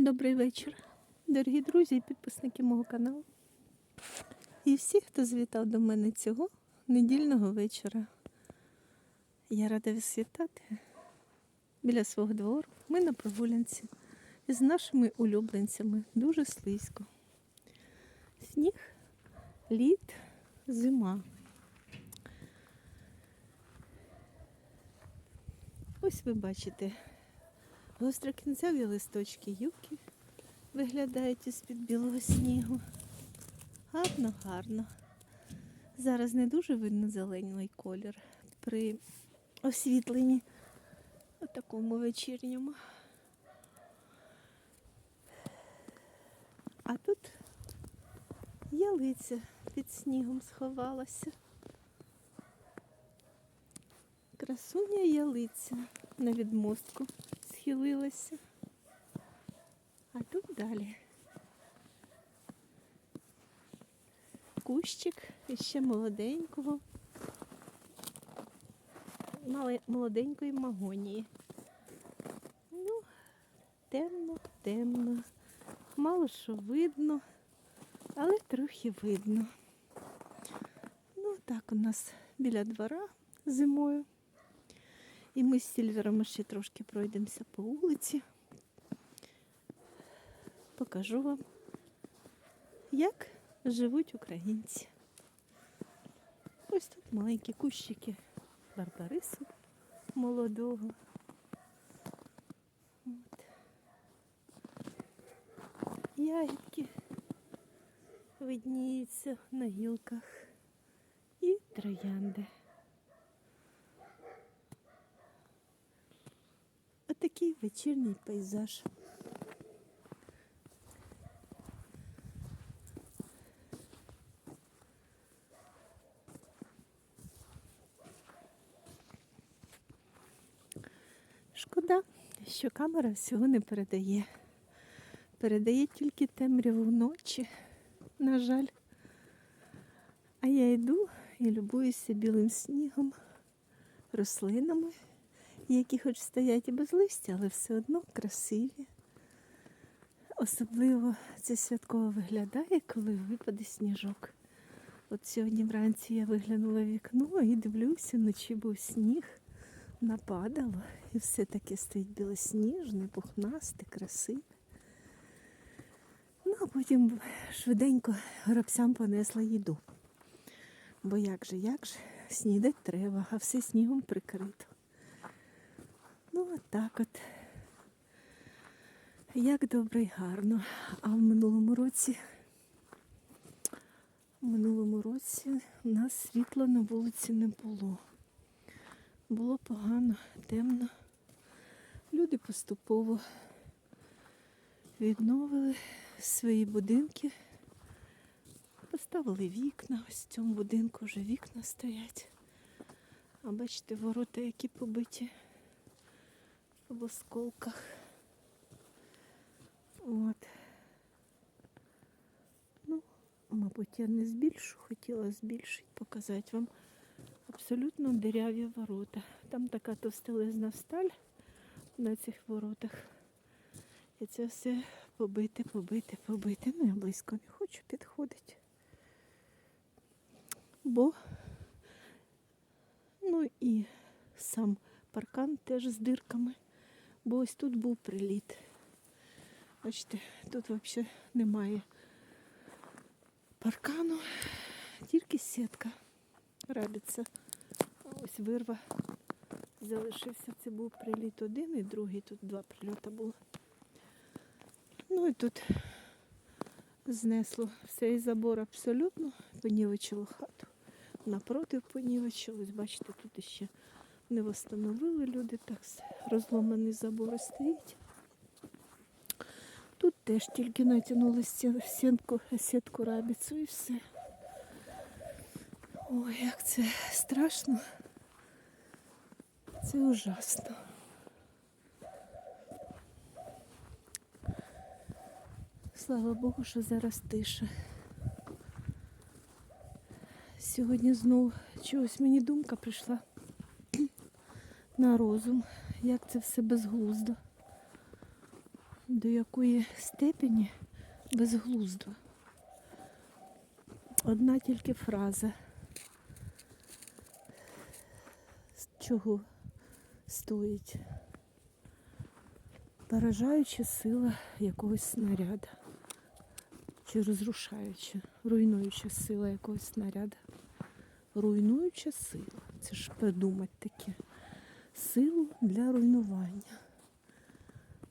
Добрий вечір, дорогі друзі і підписники мого каналу. І всі, хто завітав до мене цього недільного вечора. Я рада вас вітати біля свого двору. Ми на прогулянці з нашими улюбленцями. Дуже слизько. Сніг, лід, зима. Ось ви бачите гострокінцеві листочки юки виглядають із-під білого снігу. Гарно, гарно. Зараз не дуже видно зелений колір при освітленні у такому вечірньому. А тут ялиця під снігом сховалася. Красуня ялиця на відмостку схилилася. А тут далі. Кущик іще молоденького, молоденької магонії. Ну, темно, темно. Мало що видно, але трохи видно. Ну, так у нас біля двора зимою. І ми з Сільвером ще трошки пройдемося по вулиці. Покажу вам, як живуть українці. Ось тут маленькі кущики барбарису молодого. От. Ягідки видніються на гілках і троянди. Отакий вечірній пейзаж. Шкода, що камера всього не передає. Передає тільки темряву ночі, на жаль. А я йду і любуюся білим снігом, рослинами, які хоч стоять і без листя, але все одно красиві. Особливо це святково виглядає, коли випаде сніжок. От сьогодні вранці я виглянула вікно і дивлюся, вночі був сніг, нападало, і все таке стоїть білосніжне, пухнасте, красиве. Ну, а потім швиденько горобцям понесла їду. Бо як же, як же, снідать треба, а все снігом прикрито. Так от. Як добре і гарно. А в минулому році, в минулому році у нас світла на вулиці не було. Було погано, темно. Люди поступово відновили свої будинки, поставили вікна. Ось в цьому будинку вже вікна стоять. А бачите, ворота, які побиті в осколках. От. Ну, мабуть, я не збільшу, хотіла збільшити, показати вам абсолютно диряві ворота. Там така товстелезна сталь на цих воротах. І це все побите, побите, побите. Ну, я близько не хочу підходити. Бо, ну і сам паркан теж з дирками. Бо ось тут був приліт. Бачите, тут взагалі немає паркану, тільки сітка рабиться. Ось вирва залишився. Це був приліт один і другий, тут два прильоти було. Ну і тут знесло все і забор абсолютно, понівечило хату. Напротив понівечилось. Бачите, тут ще не встановили люди, так розломаний забор стоїть. Тут теж тільки натягнули сітку, сітку рабіцю і все. Ой, як це страшно. Це ужасно. Слава Богу, що зараз тиша. Сьогодні знову чогось мені думка прийшла на розум, як це все безглуздо. до якої степені безглуздо. Одна тільки фраза. Чого стоїть? Поражаюча сила якогось снаряда. Чи розрушаюча, руйнуюча сила якогось снаряда. Руйнуюча сила. Це ж придумать таке. Силу для руйнування.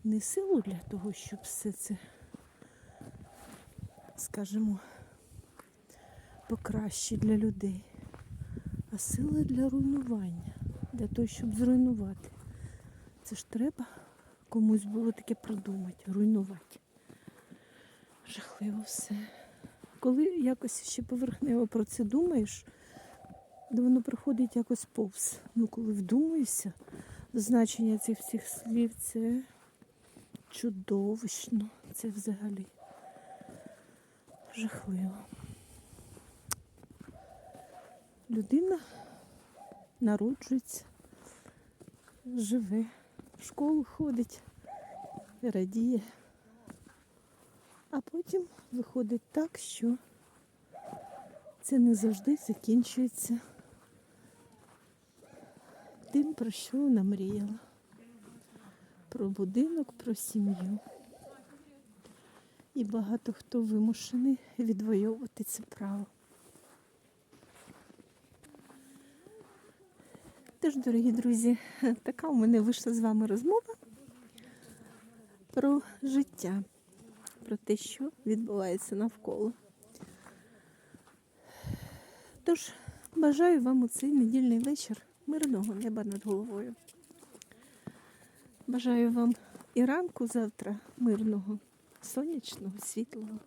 Не силу для того, щоб все це, скажімо, покраще для людей, а сила для руйнування, для того, щоб зруйнувати. Це ж треба комусь було таке придумати, руйнувати. Жахливо все. Коли якось ще поверхнево про це думаєш, воно приходить якось повз. Ну, коли вдумаєшся, значення цих всіх слів це чудовищно. Це взагалі жахливо. Людина народжується, живе, в школу ходить, радіє. А потім виходить так, що це не завжди закінчується тим, про що вона мріяла. Про будинок, про сім'ю. І багато хто вимушений відвоювати це право. Тож, дорогі друзі, така у мене вийшла з вами розмова про життя, про те, що відбувається навколо. Тож, бажаю вам у цей недільний вечір мирного неба над головою. Бажаю вам і ранку завтра мирного, сонячного, світлого.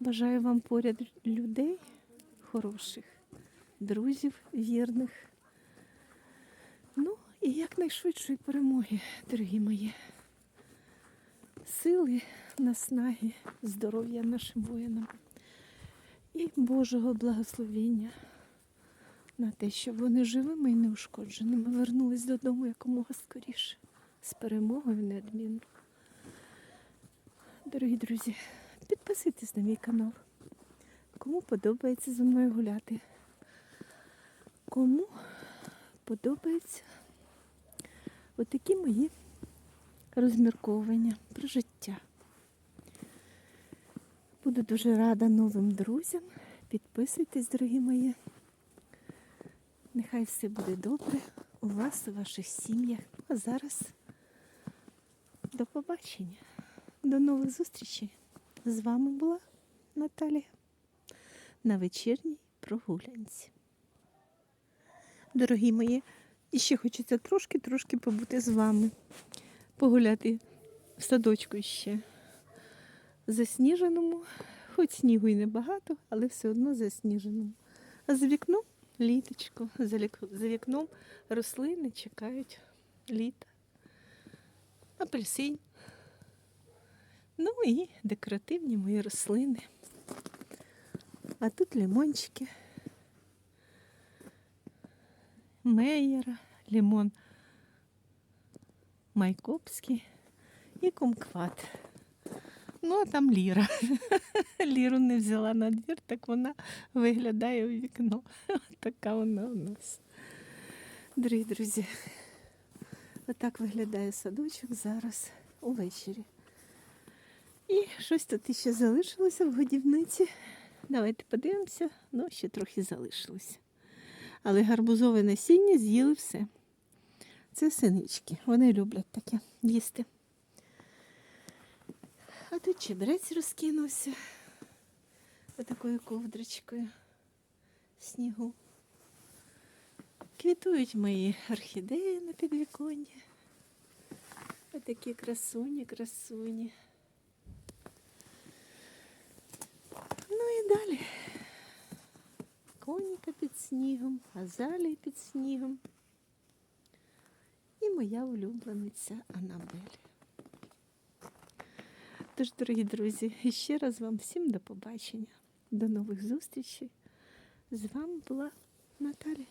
Бажаю вам поряд людей хороших, друзів вірних. Ну і якнайшвидшої перемоги, дорогі мої. Сили, наснаги, здоров'я нашим воїнам і Божого благословіння на те, щоб вони живими і неушкодженими вернулись додому якомога скоріше, з перемогою неодмінно. Дорогі друзі, підписуйтесь на мій канал. Кому подобається зі мною гуляти. Кому подобаються отакі мої розмірковування про життя. Буду дуже рада новим друзям. Підписуйтесь, дорогі мої. Нехай все буде добре у вас, у ваших сім'ях. А зараз до побачення. До нових зустрічей. З вами була Наталія на вечірній прогулянці. Дорогі мої, і ще хочеться трошки-трошки побути з вами, погуляти в садочку ще засніженому, хоч снігу і небагато, але все одно засніженому. А за вікном літочко, за вікном рослини чекають літа. Апельсин. Ну і декоративні мої рослини. А тут лимончики. Мейєра, лимон Майкопський і кумкват. Ну, а там Ліра. Ліру не взяла на двір, так вона виглядає у вікно. Така вона у нас. Дорогі друзі, отак виглядає садочок зараз увечері. І щось тут іще залишилося в годівниці. Давайте подивимося. Ну, ще трохи залишилося. Але гарбузове насіння з'їли все. Це синички. Вони люблять таке їсти. А тут чебрець розкинувся отакою ковдрочкою снігу. Квітують мої орхідеї на підвіконні. Отакі красуні, красуні. Ну і далі. Коніка під снігом, азалії під снігом. І моя улюблениця Анабель. Тож, дорогі друзі, ще раз вам всім до побачення. До нових зустрічей. З вами була Наталя.